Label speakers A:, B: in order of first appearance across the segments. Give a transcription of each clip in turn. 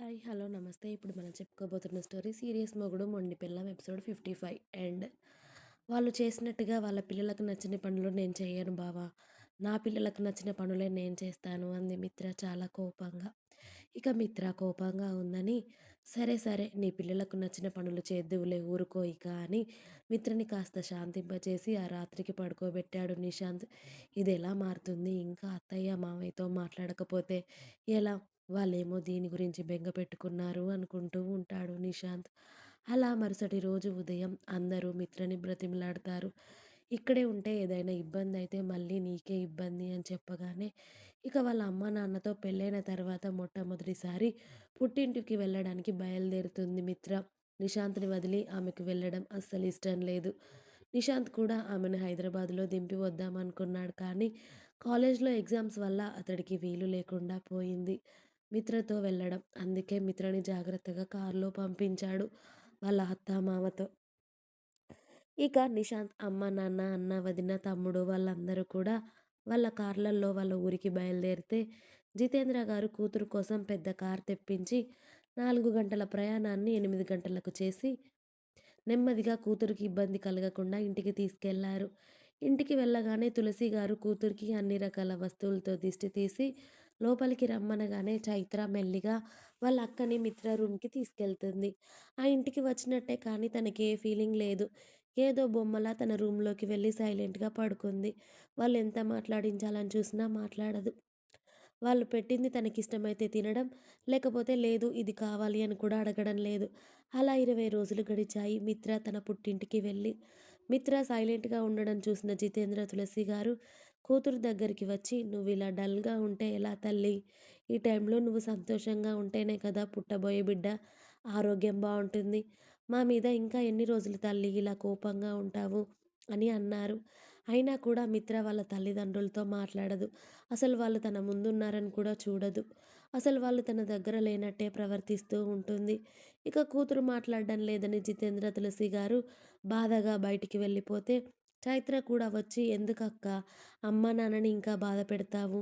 A: Hi hello నమస్తే. ఇప్పుడు మనం చెప్పుకోబోతున్న స్టోరీ సీరియస్ మొగుడు మొండి పిల్లం ఎపిసోడ్ ఫిఫ్టీ ఫైవ్. అండ్ వాళ్ళు చేసినట్టుగా వాళ్ళ పిల్లలకు నచ్చిన పనులు నేను చేయను బావా. నా పిల్లలకు నచ్చిన పనులే నేను చేస్తాను అంది మిత్ర చాలా కోపంగా. ఇక మిత్ర కోపంగా ఉందని సరే సరే నీ పిల్లలకు నచ్చిన పనులు చేద్దువులే ఊరుకో ఇక అని మిత్రని కాస్త శాంతింపజేసి ఆ రాత్రికి పడుకోబెట్టాడు నిశాంత్. ఇది ఎలా మారుతుంది? ఇంకా అత్తయ్య మామయ్యతో మాట్లాడకపోతే ఎలా? వాళ్ళేమో దీని గురించి బెంగ పెట్టుకున్నారు అనుకుంటూ ఉంటాడు నిశాంత్. అలా మరుసటి రోజు ఉదయం అందరూ మిత్రని బ్రతిమలాడతారు. ఇక్కడే ఉంటే ఏదైనా ఇబ్బంది అయితే మళ్ళీ నీకే ఇబ్బంది అని చెప్పగానే ఇక వాళ్ళ అమ్మ నాన్నతో పెళ్ళైన తర్వాత మొట్టమొదటిసారి పుట్టింటికి వెళ్ళడానికి బయలుదేరుతుంది మిత్ర. నిశాంత్ని వదిలి ఆమెకు వెళ్ళడం అస్సలు ఇష్టం లేదు. నిశాంత్ కూడా ఆమెను హైదరాబాద్లో దింపి వద్దామనుకున్నాడు కానీ కాలేజ్లో ఎగ్జామ్స్ వల్ల అతడికి వీలు లేకుండా పోయింది. మిత్రతో వెళ్ళడం. అందుకే మిత్రని జాగ్రత్తగా కారులో పంపించాడు వాళ్ళ అత్త మామతో ఇక నిశాంత్ అమ్మ నాన్న అన్న వదిన తమ్ముడు వాళ్ళందరూ కూడా వాళ్ళ కార్లల్లో వాళ్ళ ఊరికి బయలుదేరితే జితేంద్ర గారు కూతురు కోసం పెద్ద కార్ తెప్పించి నాలుగు గంటల ప్రయాణాన్ని ఎనిమిది గంటలకు చేసి నెమ్మదిగా కూతురికి ఇబ్బంది కలగకుండా ఇంటికి తీసుకెళ్ళారు. ఇంటికి వెళ్ళగానే తులసి గారు కూతురికి అన్ని రకాల వస్తువులతో దిష్టి తీసి లోపలికి రమ్మనగానే చైత్ర మెల్లిగా వాళ్ళ అక్కని మిత్ర రూమ్కి తీసుకెళ్తుంది. ఆ ఇంటికి వచ్చినట్టే కానీ తనకి ఏ ఫీలింగ్ లేదు. ఏదో బొమ్మలా తన రూమ్లోకి వెళ్ళి సైలెంట్గా పడుకుంది. వాళ్ళు ఎంత మాట్లాడించాలని చూసినా మాట్లాడదు. వాళ్ళు పెట్టింది తనకిష్టమైతే తినడం లేకపోతే లేదు ఇది కావాలి అని కూడా అడగడం లేదు. అలా ఇరవై రోజులు గడిచాయి. మిత్ర తన పుట్టింటికి వెళ్ళి మిత్ర సైలెంట్గా ఉండడం చూసిన జితేంద్ర తులసి గారు కూతురు దగ్గరికి వచ్చి నువ్వు ఇలా డల్గా ఉంటే ఎలా తల్లి? ఈ టైంలో నువ్వు సంతోషంగా ఉంటేనే కదా పుట్టబోయే బిడ్డ. ఆరోగ్యం బాగుంటుంది. మా మీద ఇంకా ఎన్ని రోజులు తల్లి ఇలా కోపంగా ఉంటావు? అని అన్నారు. అయినా కూడా మిత్ర వాళ్ళ తల్లిదండ్రులతో మాట్లాడదు. అసలు వాళ్ళు తన ముందున్నారని కూడా చూడదు. అసలు వాళ్ళు తన దగ్గర లేనట్టే ప్రవర్తిస్తూ ఉంటుంది. ఇక కూతురు మాట్లాడడం లేదని జితేంద్ర తులసి గారు బాధగా బయటికి వెళ్ళిపోతే చైత్ర కూడా వచ్చి ఎందుకక్క? అమ్మ నాన్నని ఇంకా బాధ పెడతావు.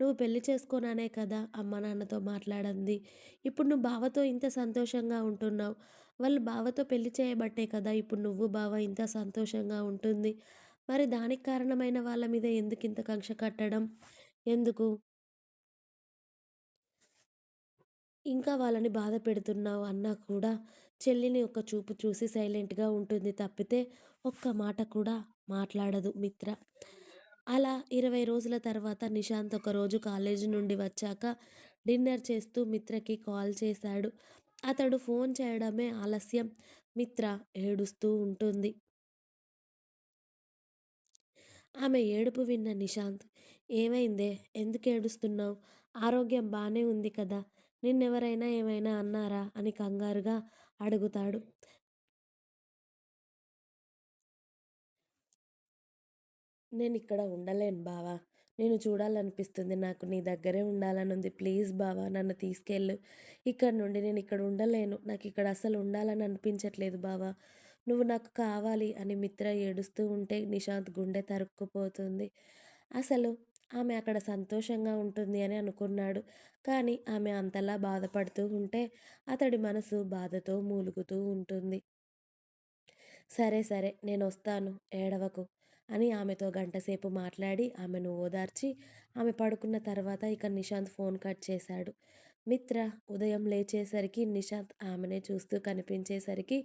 A: నువ్వు పెళ్ళి చేసుకోనానే కదా అమ్మ నాన్నతో మాట్లాడంది. ఇప్పుడు నువ్వు బావతో ఇంత సంతోషంగా ఉంటున్నావు. వాళ్ళు బావతో పెళ్ళి చేయబట్టే కదా ఇప్పుడు నువ్వు బావ ఇంత సంతోషంగా ఉంటుంది. మరి దానికి కారణమైన వాళ్ళ మీద ఎందుకు ఇంత కక్ష కట్టడం? ఎందుకు? ఇంకా వాళ్ళని బాధ పెడుతున్నావు అన్నా కూడా చెల్లిని ఒక చూపు చూసి సైలెంట్గా ఉంటుంది తప్పితే ఒక్క మాట కూడా మాట్లాడదు మిత్ర. అలా ఇరవై రోజుల తర్వాత నిశాంత్ ఒకరోజు కాలేజీ నుండి వచ్చాక డిన్నర్ చేస్తూ మిత్రకి కాల్ చేశాడు. అతడు ఫోన్ చేయడమే ఆలస్యం. మిత్ర ఏడుస్తూ ఉంటుంది. ఆమె ఏడుపు విన్న నిశాంత్ ఏమైందే? ఎందుకు ఏడుస్తున్నావు? ఆరోగ్యం బాగానే ఉంది కదా? నిన్నెవరైనా ఏమైనా అన్నారా? అని కంగారుగా అడుగుతాడు. నేను ఇక్కడ ఉండలేను బావా. నేను చూడాలనిపిస్తుంది. నాకు నీ దగ్గరే ఉండాలని ఉంది ప్లీజ్ బావా నన్ను తీసుకెళ్ళు. ఇక్కడ నుండి నేను ఇక్కడ ఉండలేను. నాకు ఇక్కడ అసలు ఉండాలని అనిపించట్లేదు బావా. నువ్వు నాకు కావాలి అని మిత్ర ఏడుస్తూ ఉంటే నిశాంత్ గుండె తరుక్కుపోతుంది. అసలు ఆమె అక్కడ సంతోషంగా ఉంటుంది అని అనుకున్నాడు. కానీ ఆమె అంతలా బాధపడుతూ ఉంటే అతడి మనసు బాధతో మూలుగుతూ ఉంటుంది. సరే సరే నేను వస్తాను ఏడవకు అని ఆమెతో గంటసేపు మాట్లాడి ఆమెను ఓదార్చి ఆమె పడుకున్న తర్వాత ఇక నిశాంత్ ఫోన్ కట్ చేశాడు. మిత్ర ఉదయం లేచేసరికి నిషాంత్ ఆమెనే చూస్తూ కనిపించేసరికి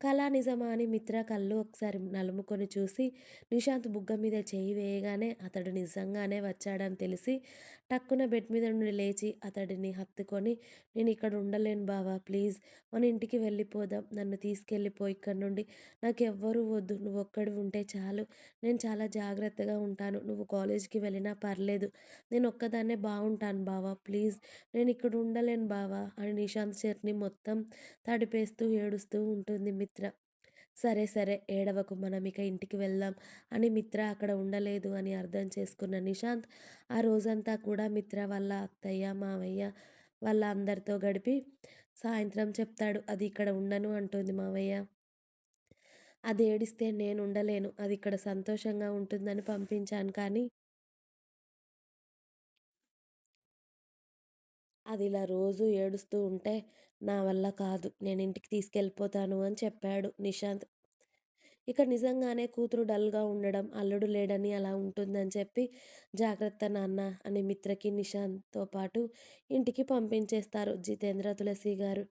A: కళా నిజమా అని మిత్ర కళ్ళు ఒకసారి నలుముకొని చూసి నిషాంత్ బుగ్గ మీద చేయి వేయగానే అతడు నిజంగానే వచ్చాడని తెలిసి టక్కున బెడ్ మీద నుండి లేచి అతడిని హత్తుకొని నేను ఇక్కడ ఉండలేను బావా ప్లీజ్ మన ఇంటికి వెళ్ళిపోదాం నన్ను తీసుకెళ్ళిపో ఇక్కడ నుండి. నాకు ఎవ్వరూ వద్దు నువ్వు ఒక్కడు ఉంటే చాలు. నేను చాలా జాగ్రత్తగా ఉంటాను నువ్వు కాలేజీకి వెళ్ళినా పర్లేదు. నేను ఒక్కదాన్నే బాగుంటాను బావా ప్లీజ్. నేను ఇక్కడ ఉండలేను బావా అని నిశాంత్ చట్నీ మొత్తం తడిపేస్తూ ఏడుస్తూ ఉంటుంది మిత్ర. సరే సరే ఏడవకు మనం ఇక ఇంటికి వెళ్దాం అని మిత్ర అక్కడ ఉండలేదు అని అర్థం చేసుకున్న నిశాంత్ ఆ రోజంతా కూడా మిత్ర వాళ్ళ అత్తయ్య మావయ్య వాళ్ళ అందరితో గడిపి సాయంత్రం చెప్తాడు అది ఇక్కడ ఉండను అంటుంది మావయ్య అది ఏడిస్తే నేను ఉండలేను అది ఇక్కడ సంతోషంగా ఉంటుందని పంపించాను కానీ అది ఇలా రోజు ఏడుస్తూ ఉంటే నా వల్ల కాదు. నేను ఇంటికి తీసుకెళ్ళిపోతాను అని చెప్పాడు నిషాంత్. ఇక నిజంగానే కూతురు డల్‌గా ఉండడం, అల్లుడు లేడని అలా ఉంటుందని చెప్పి, జాగ్రత్త నాన్న అని మిత్రకి, నిషాంత్‌తో పాటు ఇంటికి పంపించేస్తారు జితేంద్ర, తులసి గారు.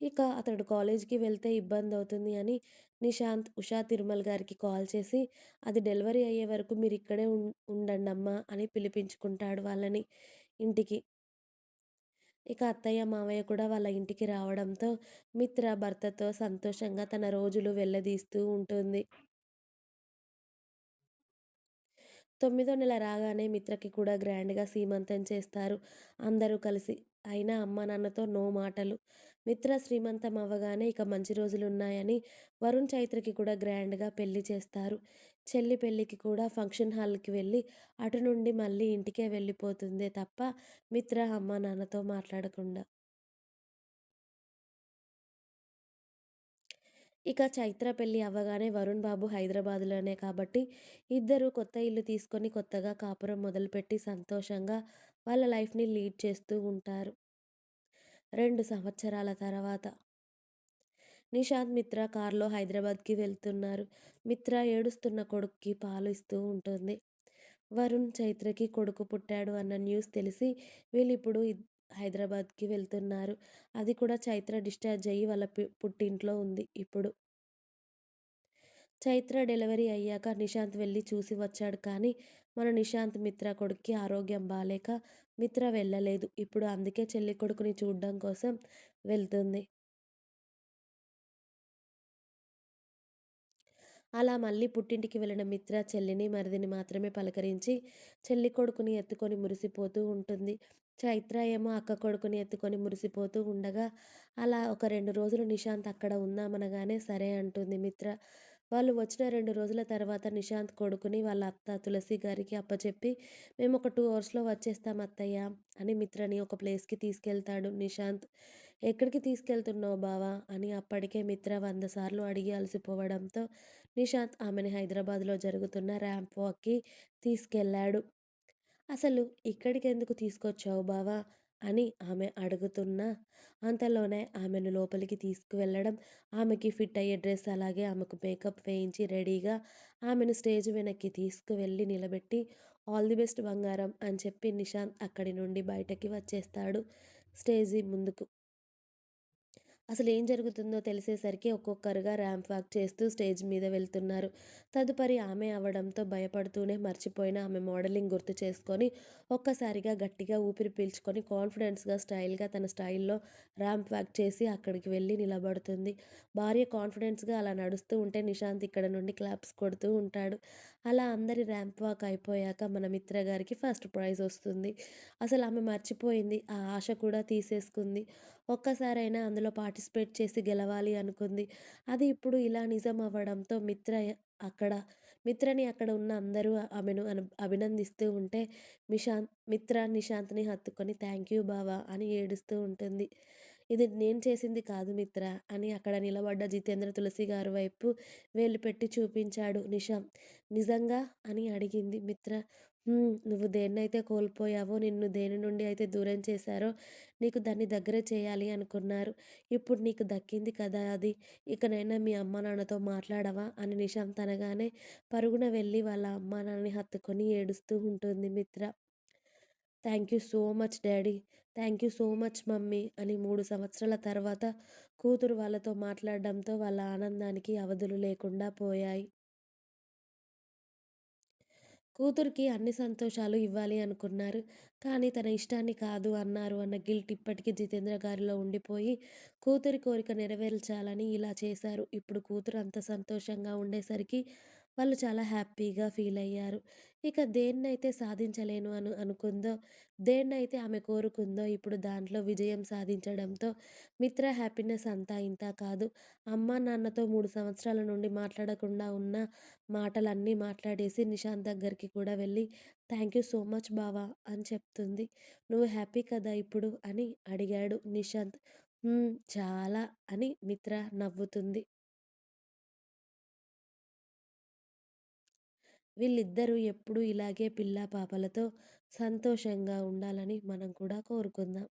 A: ఇక అతడు కాలేజీకి వెళ్తే ఇబ్బంది అవుతుంది అని నిషాంత్, ఉషా తిరుమల్ గారికి కాల్ చేసి, అది డెలివరీ అయ్యే వరకు మీరిక్కడే ఉం ఉండండమ్మా అని పిలిపించుకుంటాడు వాళ్ళని ఇంటికి. ఇక అత్తయ్య, మావయ్య కూడా వాళ్ళ ఇంటికి రావడంతో మిత్ర భర్తతో సంతోషంగా తన రోజులు వెళ్ళదీస్తూ ఉంటుంది. తొమ్మిదో నెల రాగానే మిత్రకి కూడా గ్రాండ్‌గా సీమంతం చేస్తారు అందరూ కలిసి. అయినా అమ్మ నాన్నతో నో మాటలు. మిత్ర శ్రీమంతం అవ్వగానే ఇక మంచి రోజులున్నాయని వరుణ్, చైత్రకి కూడా గ్రాండ్‌గా పెళ్ళి చేస్తారు. చెల్లి పెళ్ళికి కూడా ఫంక్షన్ హాల్‌కి వెళ్ళి అటు నుండి మళ్ళీ ఇంటికే వెళ్ళిపోతుందే తప్ప మిత్ర అమ్మ నాన్నతో మాట్లాడకుండా. ఇక చైత్ర పెళ్ళి అవ్వగానే వరుణ్ బాబు హైదరాబాద్‌లోనే కాబట్టి ఇద్దరు కొత్త ఇల్లు తీసుకొని కొత్తగా కాపురం మొదలుపెట్టి సంతోషంగా వాళ్ళ లైఫ్‌ని లీడ్ చేస్తూ ఉంటారు. రెండు సంవత్సరాల తర్వాత నిషాంత్, మిత్ర కార్‌లో హైదరాబాద్‌కి వెళ్తున్నారు. మిత్ర ఏడుస్తున్న కొడుక్కి పాలు ఇస్తూ ఉంటుంది. వరుణ్, చైత్రకి కొడుకు పుట్టాడు అన్న న్యూస్ తెలిసి వీళ్ళు ఇప్పుడు హైదరాబాద్‌కి వెళ్తున్నారు. అది కూడా చైత్ర డిశ్చార్జ్ అయ్యి వాళ్ళ పుట్టింట్లో ఉంది ఇప్పుడు. చైత్ర డెలివరీ అయ్యాక నిషాంత్ వెళ్ళి చూసి వచ్చాడు కానీ మన నిశాంత్ మిత్ర కొడుక్కి ఆరోగ్యం బాగాలేక మిత్ర వెళ్ళలేదు. ఇప్పుడు అందుకే చెల్లి కొడుకుని చూడడం కోసం వెళ్తుంది. అలా మళ్ళీ పుట్టింటికి వెళ్ళిన మిత్ర చెల్లిని, మరిదిని మాత్రమే పలకరించి చెల్లి కొడుకుని ఎత్తుకొని మురిసిపోతూ ఉంటుంది. చైత్ర ఏమో అక్క కొడుకుని ఎత్తుకొని మురిసిపోతూ ఉండగా, అలా ఒక రెండు రోజులు నిషాంత్ అక్కడ ఉందామనగానే సరే అంటుంది మిత్ర. వాళ్ళు వచ్చిన రెండు రోజుల తర్వాత నిషాంత్ కొడుకుని వాళ్ళ అత్త తులసి గారికి అప్పచెప్పి, మేము ఒక టూ అవర్స్‌లో వచ్చేస్తాం అత్తయ్య అని మిత్రని ఒక ప్లేస్‌కి తీసుకెళ్తాడు నిషాంత్. ఎక్కడికి తీసుకెళ్తున్నావు బావా అని అప్పటికే మిత్ర వంద సార్లు అడిగి అలసిపోవడంతో నిషాంత్ ఆమెని హైదరాబాద్‌లో జరుగుతున్న ర్యాంప్ వాక్‌కి తీసుకెళ్ళాడు. అసలు ఇక్కడికెందుకు తీసుకొచ్చావు బావా అని ఆమె అడుగుతున్నా, అంతలోనే ఆమెను లోపలికి తీసుకువెళ్ళడం ఆమెకి ఫిట్ అయ్యే డ్రెస్ అలాగే ఆమెకు మేకప్ వేయించి రెడీగా ఆమెను స్టేజ్ వెనక్కి తీసుకువెళ్ళి నిలబెట్టి, ఆల్ ది బెస్ట్ బంగారం అని చెప్పి నిషాంత్ అక్కడి నుండి బయటకి వచ్చేస్తాడు స్టేజి ముందుకు. అసలు ఏం జరుగుతుందో తెలిసేసరికి ఒక్కొక్కరుగా ర్యాంప్ వాక్ చేస్తూ స్టేజ్ మీద వెళ్తున్నారు. తదుపరి ఆమె అవడంతో భయపడుతూనే మర్చిపోయిన ఆమె మోడలింగ్ గుర్తు చేసుకొని ఒక్కసారిగా గట్టిగా ఊపిరి పీల్చుకొని కాన్ఫిడెన్స్‌గా, స్టైల్‌గా తన స్టైల్‌లో ర్యాంప్ వాక్ చేసి అక్కడికి వెళ్ళి నిలబడుతుంది. భార్య కాన్ఫిడెన్స్‌గా అలా నడుస్తూ ఉంటే నిషాంత్ ఇక్కడ నుండి క్లాప్స్ కొడుతూ ఉంటాడు. అలా అందరి ర్యాంప్ వాక్ అయిపోయాక మన మిత్ర గారికి ఫస్ట్ ప్రైజ్ వస్తుంది. అసలు ఆమె మర్చిపోయింది. ఆ ఆశ కూడా తీసేసుకుంది. ఒక్కసారైనా అందులో పార్టిసిపేట్ చేసి గెలవాలి అనుకుంది. అది ఇప్పుడు ఇలా నిజం అవ్వడంతో మిత్ర అక్కడ మిత్రని అక్కడ ఉన్న అందరూ ఆమెను అను అభినందిస్తూ ఉంటే మిషాంత్ మిత్ర నిషాంత్‌ని హత్తుకొని థ్యాంక్ యూ బావా అని ఏడుస్తూ ఉంటుంది. ఇది నేను చేసింది కాదు మిత్ర అని అక్కడ నిలబడ్డ జితేంద్ర తులసి గారి వైపు వేలు పెట్టి చూపించాడు నిషాంత్. నిజంగా అని అడిగింది మిత్ర. హ్మ్. నువ్వు దేన్నైతే కోల్పోయావో, నిన్ను దేని నుండి అయితే దూరం చేశారో నీకు దాన్ని దగ్గర చేయాలి అనుకున్నారు. ఇప్పుడు నీకు దక్కింది కదా అది. ఇకనైనా మీ అమ్మానాన్నతో మాట్లాడవా అని నిషాంత్ అనగానే పరుగున వెళ్ళి వాళ్ళ అమ్మానాన్నని హత్తుకొని ఏడుస్తూ ఉంటుంది Mitra. Thank you so much daddy. Thank you so much mummy అని 3 సంవత్సరాల తర్వాత కూతురు వాళ్ళతో మాట్లాడడంతో వాళ్ళ ఆనందానికి అవధులు లేకుండా పోయాయి. కూతురికి అన్ని సంతోషాలు ఇవ్వాలి అనుకున్నారు. కానీ తన ఇష్టాన్ని కాదు అన్నారు అన్న గిల్ట్ ఇప్పటికీ జితేంద్ర గారిలో ఉండిపోయి, కూతురి కోరిక నెరవేర్చాలని ఇలా చేశారు. ఇప్పుడు కూతురు అంత సంతోషంగా ఉండేసరికి వాళ్ళు చాలా హ్యాపీగా ఫీల్ అయ్యారు ఇక దేన్నైతే సాధించలేను అను అనుకుందో, దేన్నైతే ఆమె కోరుకుందో ఇప్పుడు దాంట్లో విజయం సాధించడంతో మిత్ర హ్యాపీనెస్ అంతా ఇంతా కాదు. అమ్మా, నాన్నతో మూడు సంవత్సరాల నుండి మాట్లాడకుండా ఉన్న మాటలన్నీ మాట్లాడేసి నిషాంత్ దగ్గరికి కూడా వెళ్ళి థ్యాంక్ యూ సో మచ్ బావా అని చెప్తుంది. నువ్వు హ్యాపీ కదా ఇప్పుడు అని అడిగాడు నిషాంత్. చాలా అని మిత్ర నవ్వుతుంది. వీళ్ళిద్దరూ ఎప్పుడూ ఇలాగే పిల్లా పాపలతో సంతోషంగా ఉండాలని మనం కూడా కోరుకుందాం.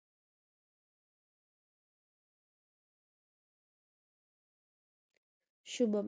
A: శుభం.